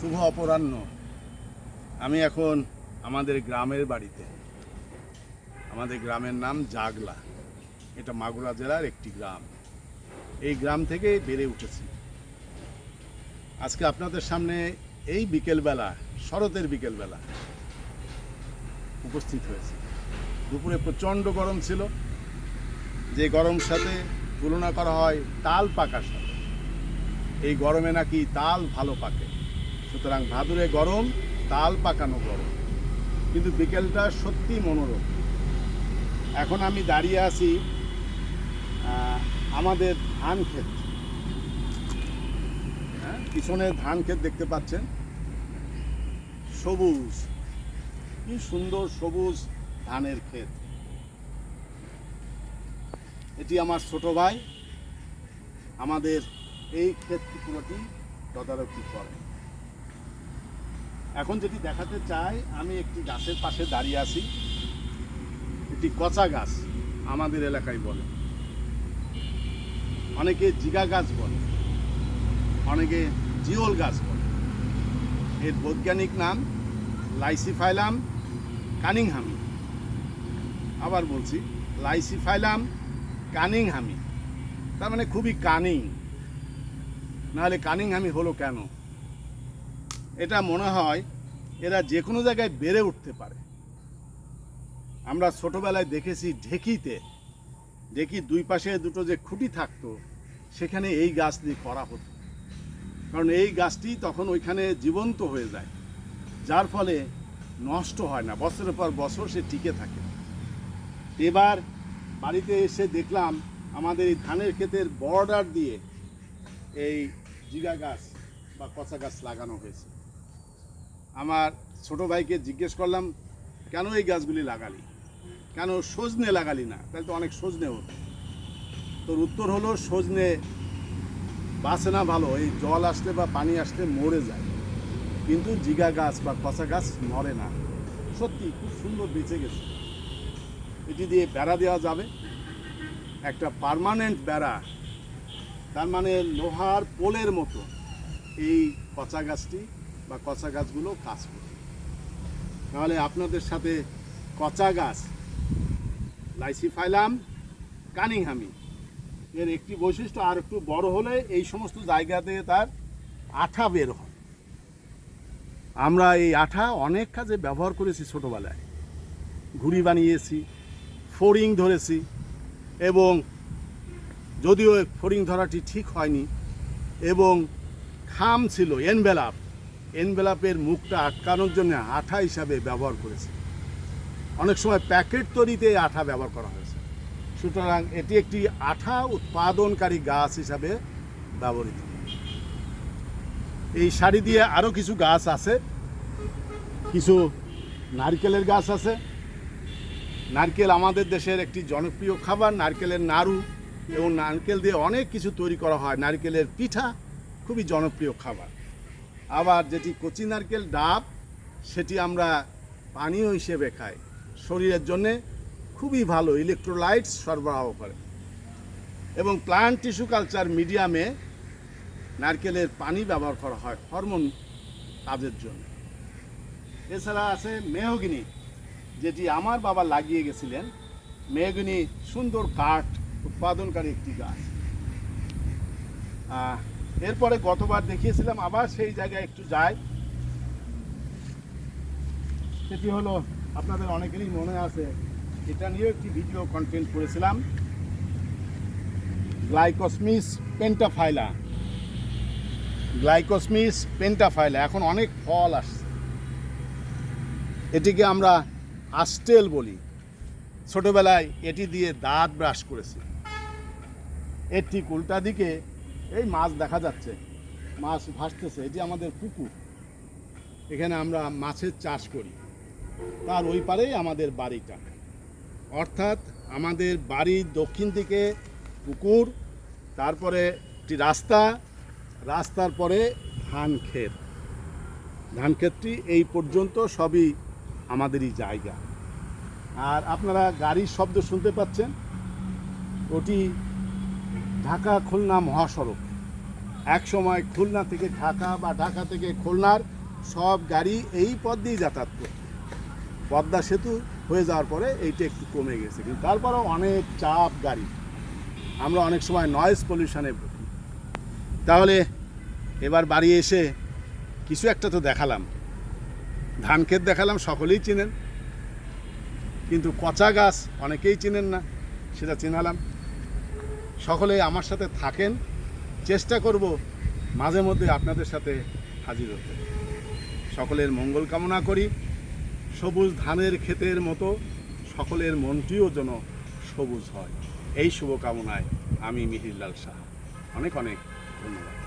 শুভ অপরাহ্ন। আমি এখন আমাদের গ্রামের বাড়িতে। আমাদের গ্রামের নাম জাগলা। এটা মাগুরা জেলার একটি গ্রাম। এই গ্রাম থেকে বেড়ে উঠেছি। আজকে আপনাদের সামনে এই বিকেলবেলা, শরতের বিকেলবেলা উপস্থিত হয়েছে। দুপুরে প্রচণ্ড গরম ছিল। যে গরম সাথে তুলনা করা হয় তাল পাকার সাথে। এই গরমে নাকি তাল ভালো পাকে। সুতরাং ভাদুরে গরম, তাল পাকানো গরম। কিন্তু বিকেলটা সত্যি মনোরম। এখন আমি দাঁড়িয়ে আছি আমাদের ধান ক্ষেত। হ্যাঁ পিছনে ধান ক্ষেত দেখতে পাচ্ছেন। সবুজ। কি সুন্দর সবুজ ধানের ক্ষেত। এটি আমার ছোট ভাই। আমাদের এই ক্ষেত পুরোটি তদারকি করে? এখন যেটি দেখাতে চাই, আমি একটি গাছের পাশে দাঁড়িয়ে আছি। একটি কচা গাছ, আমাদের এলাকায় বলে। অনেকে জিগা গাছ বলে, অনেকে জিওল গাছ বলে। এর বৈজ্ঞানিক নাম লাইসিফাইলাম কানিংহামি। আবার বলছি, লাইসিফাইলাম কানিংহামি। তার মানে খুবই কানিং। নাহলে কানিংহামি হলো কেন? এটা মনে হয় এরা যে কোনো জায়গায় বেড়ে উঠতে পারে। আমরা ছোটবেলায় দেখেছি ঢেকিতে, ঢেকি দুই পাশে দুটো যে খুঁটি থাকতো, সেখানে এই গাছ দিয়ে করা হতো। কারণ এই গাছটি তখন ওইখানে জীবন্ত হয়ে যায়, যার ফলে নষ্ট হয় না, বছরের পর বছর সে টিকে থাকে। এবার বাড়িতে এসে দেখলাম আমাদের এই ধানের ক্ষেতের বর্ডার দিয়ে এই জিগা গাছ বা কচা গাছ লাগানো হয়েছে। আমার ছোট ভাইকে জিজ্ঞেস করলাম, কেন এই গাছগুলি লাগালি? কেন সজনে লাগালি না? তাহলে তো অনেক সজনে হতো তোর উত্তর হলো, সজনে বাঁচে না ভালো, এই জল আসলে বা পানি আসলে মরে যায়। কিন্তু জিগা গাছ বা কচা গাছ মরে না। সত্যি, খুব সুন্দর বেঁচে গেছে। এটি দিয়ে বেড়া দেওয়া যাবে। একটা পার্মানেন্ট বেড়া, তার মানে লোহার পোলের মতো। এই কচা গাছটি বা কচা গাছগুলো কাজ করবে তাহলে আপনাদের সাথে কচা গাছ, লাইসিফাইলাম, কানিংহামি এর একটি বৈশিষ্ট্য আর একটু বড় হলে এই সমস্ত জায়গাতে তার আঠা বের হয়। আমরা এই আঠা অনেক কাজে ব্যবহার করেছি ছোটোবেলায়। ঘুড়ি বানিয়েছি, ফোরিং ধরেছি এবং যদিও ফোরিং ধরাটি ঠিক হয়নি এবং খাম ছিল, এনভেলাপ। এনভেলাপের মুখটা আটকানোর জন্য আঠা হিসাবে ব্যবহার করেছে। অনেক সময় প্যাকেট তৈরিতে আঠা ব্যবহার করা হয়েছে। সুতরাং এটি একটি আঠা উৎপাদনকারী গাছ হিসাবে ব্যবহৃত। এই শাড়ি দিয়ে আরও কিছু গাছ আছে। কিছু নারকেলের গাছ আছে। নারকেল আমাদের দেশের একটি জনপ্রিয় খাবার। নারকেলের নাড়ু এবং নারকেল দিয়ে অনেক কিছু তৈরি করা হয়। নারকেলের পিঠা খুবই জনপ্রিয় খাবার। আবার যেটি কচি নারকেল ডাব, সেটি আমরা পানীয় হিসেবে খাই। শরীরের জন্যে খুবই ভালো ইলেকট্রোলাইটস সরবরাহ করে। এবং প্লান্ট টিস্যু কালচার মিডিয়ামে নারকেলের পানি ব্যবহার করা হয় হরমোন কাজের জন্য। এছাড়া আছে মেহগিনি, যেটি আমার বাবা লাগিয়ে গেছিলেন। মেহগিনি সুন্দর কাঠ, উৎপাদনকারী একটি গাছ। এরপরে গতবার দেখিয়েছিলাম, আবার সেই জায়গায় একটু যাই। সেটি হলো, আপনাদের অনেকেরই মনে আছে, এটা নিয়েও একটি ভিডিও কন্টেন্ট করেছিলাম। গ্লাইকসমিস পেন্টাফাইলা। গ্লাইকসমিস পেন্টাফাইলা, এখন অনেক ফল আসছে। এটিকে আমরা আস্টেল বলি। ছোটবেলায় এটি দিয়ে দাঁত ব্রাশ করেছি এর ঠিক উল্টা দিকে এই মাছ দেখা যাচ্ছে। মাছ ভাসতেছে এটি আমাদের পুকুর। এখানে আমরা মাছের চাষ করি। তার ওই পারেই আমাদের বাড়িটা। অর্থাৎ আমাদের বাড়ির দক্ষিণ দিকে পুকুর, তারপরে একটি রাস্তা, রাস্তার পরে ধান ক্ষেত। ধান ক্ষেতটি এই পর্যন্ত সবই আমাদেরই জায়গা। আর আপনারা গাড়ির শব্দ শুনতে পাচ্ছেন? ওটি ঢাকা খুলনা মহাসড়ক। এক সময় খুলনা থেকে ঢাকা বা ঢাকা থেকে খুলনার সব গাড়ি এই পথ দিয়ে যাতায়াত করত। পদ্মা সেতু হয়ে যাওয়ার পরে এইটা একটু কমে গেছে। কিন্তু তারপরেও অনেক চাপ গাড়ি। আমরা অনেক সময় নয়েজ পলিউশনে ভুগি। তাহলে এবার বাড়ি এসে কিছু একটা তো দেখালাম। ধান ক্ষেত দেখালাম, সকলেই চিনেন। কিন্তু কচা গাছ অনেকেই চিনেন না, সেটা চিনালাম। সকলে আমার সাথে থাকেন। চেষ্টা করব মাঝে মধ্যে আপনাদের সাথে হাজির হতে। সকলের মঙ্গল কামনা করি। সবুজ ধানের ক্ষেতের মতো সকলের মনটিও যেন সবুজ হয়। এই শুভকামনায় আমি মিহিরলাল শাহ অনেক অনেক ধন্যবাদ।